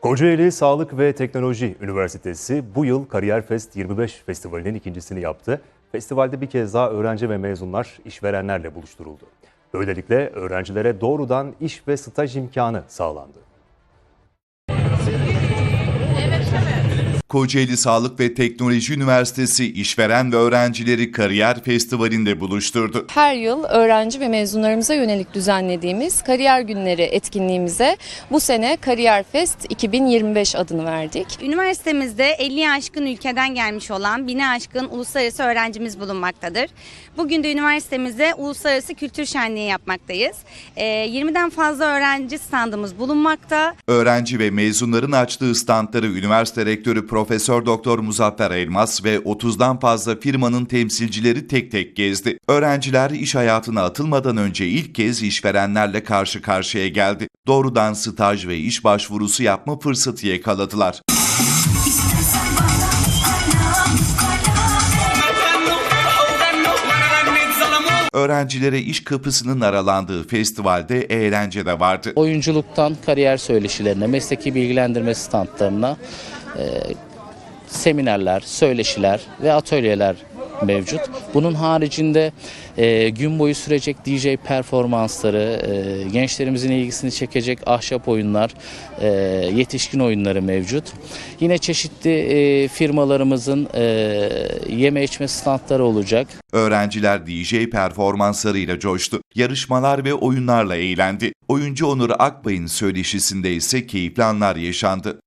Kocaeli Sağlık ve Teknoloji Üniversitesi bu yıl Kariyer Fest 25 festivalinin ikincisini yaptı. Festivalde bir kez daha öğrenci ve mezunlar işverenlerle buluşturuldu. Böylelikle öğrencilere doğrudan iş ve staj imkanı sağlandı. Kocaeli Sağlık ve Teknoloji Üniversitesi işveren ve öğrencileri Kariyer Festivali'nde buluşturdu. Her yıl öğrenci ve mezunlarımıza yönelik düzenlediğimiz Kariyer Günleri etkinliğimize bu sene Kariyer Fest 2025 adını verdik. Üniversitemizde 50'ye aşkın ülkeden gelmiş olan 1000'e aşkın uluslararası öğrencimiz bulunmaktadır. Bugün de üniversitemizde uluslararası kültür şenliği yapmaktayız. Ee, 20'den fazla öğrenci standımız bulunmakta. Öğrenci ve mezunların açtığı standları üniversite rektörü Profesör Doktor Muzaffer Elmas ve 30'dan fazla firmanın temsilcileri tek tek gezdi. Öğrenciler iş hayatına atılmadan önce ilk kez işverenlerle karşı karşıya geldi. Doğrudan staj ve iş başvurusu yapma fırsatı yakaladılar. Öğrencilere iş kapısının aralandığı festivalde eğlence de vardı. oyunculuktan kariyer söyleşilerine, mesleki bilgilendirme standlarına e, seminerler, söyleşiler ve atölyeler mevcut. Bunun haricinde e, gün boyu sürecek DJ performansları, e, gençlerimizin ilgisini çekecek ahşap oyunlar, e, yetişkin oyunları mevcut. Yine çeşitli e, firmalarımızın e, yeme içme standları olacak. Öğrenciler DJ performanslarıyla coştu. Yarışmalar ve oyunlarla eğlendi. Oyuncu Onur Akbay'ın söyleşisinde ise keyifli anlar yaşandı.